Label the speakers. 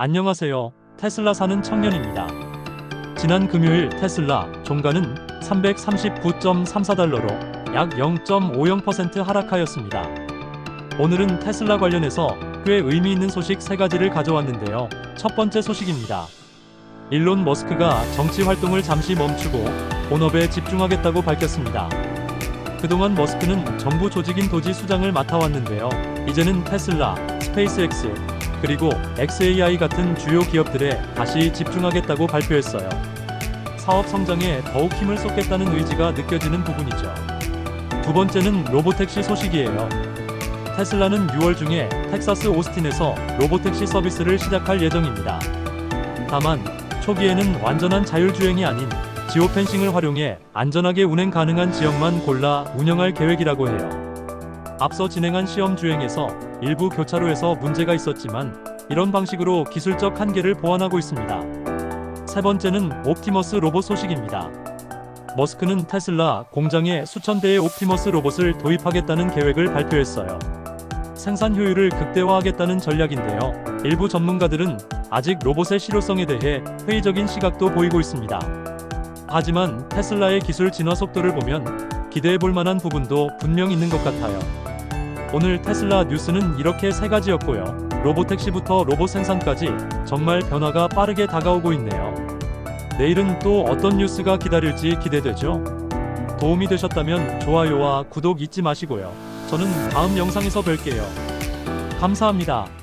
Speaker 1: 안녕하세요. 테슬라 사는 청년입니다. 지난 금요일 테슬라 종가는 339.34달러로 약 0.50% 하락하였습니다. 오늘은 테슬라 관련해서 꽤 의미 있는 소식 3가지를 가져왔는데요. 첫 번째 소식입니다. 일론 머스크가 정치 활동을 잠시 멈추고 본업에 집중하겠다고 밝혔습니다. 그동안 머스크는 정부 조직인 도지 수장을 맡아왔는데요. 이제는 테슬라, 스페이스X, 그리고 XAI 같은 주요 기업들에 다시 집중하겠다고 발표했어요. 사업 성장에 더욱 힘을 쏟겠다는 의지가 느껴지는 부분이죠. 두 번째는 로보택시 소식이에요. 테슬라는 6월 중에 텍사스 오스틴에서 로보택시 서비스를 시작할 예정입니다. 다만 초기에는 완전한 자율주행이 아닌 지오펜싱을 활용해 안전하게 운행 가능한 지역만 골라 운영할 계획이라고 해요. 앞서 진행한 시험 주행에서 일부 교차로에서 문제가 있었지만 이런 방식으로 기술적 한계를 보완하고 있습니다. 세 번째는 옵티머스 로봇 소식입니다. 머스크는 테슬라 공장에 수천 대의 옵티머스 로봇을 도입하겠다는 계획을 발표했어요. 생산 효율을 극대화하겠다는 전략인데요. 일부 전문가들은 아직 로봇의 실효성에 대해 회의적인 시각도 보이고 있습니다. 하지만 테슬라의 기술 진화 속도를 보면 기대해 볼 만한 부분도 분명 있는 것 같아요. 오늘 테슬라 뉴스는 이렇게 세 가지였고요. 로보택시부터 로봇 생산까지 정말 변화가 빠르게 다가오고 있네요. 내일은 또 어떤 뉴스가 기다릴지 기대되죠? 도움이 되셨다면 좋아요와 구독 잊지 마시고요. 저는 다음 영상에서 뵐게요. 감사합니다.